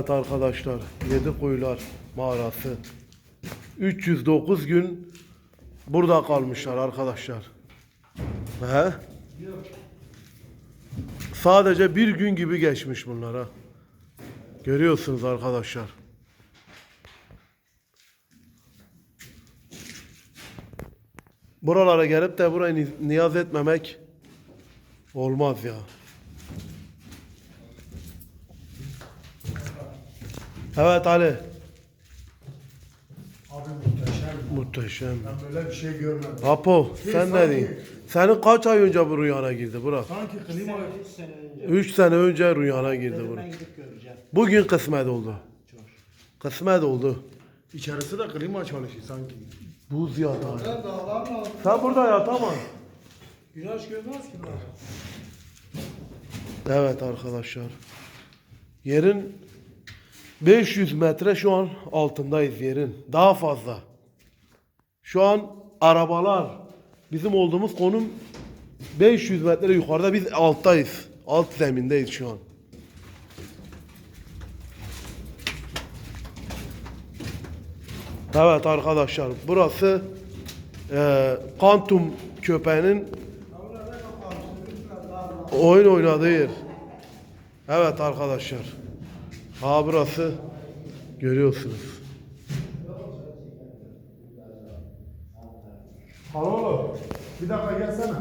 Evet arkadaşlar, Yedi Kuyular Mağarası. 309 gün burada kalmışlar arkadaşlar. He? Sadece bir gün gibi geçmiş bunlara. Görüyorsunuz arkadaşlar. Buralara gelip de burayı ni- niyaz etmemek olmaz ya. Evet Ali. Abi muhteşem. Muhteşem. Ben böyle bir şey görmedim. Apo sen ne sanki- diyorsun? Senin kaç ay önce bu rüyana girdi Burak? Sanki klima... 3 sene önce. 3 sene önce rüyana girdi Dedim Burak. ben gidip göreceğim. Bugün kısmet oldu. Çok. Kısmet oldu. İçerisi de klima çalışıyor sanki. Buz yatağı. Sen burada yatamam. Güneş görmez ki lan. Evet arkadaşlar. Yerin 500 metre şu an altındayız yerin. Daha fazla. Şu an arabalar bizim olduğumuz konum 500 metre yukarıda biz alttayız. Alt zemindeyiz şu an. Evet arkadaşlar burası eee Kantum köpeğinin oyun oynadığı yer. Evet arkadaşlar. Ha burası görüyorsunuz. Alo. Bir dakika gelsene.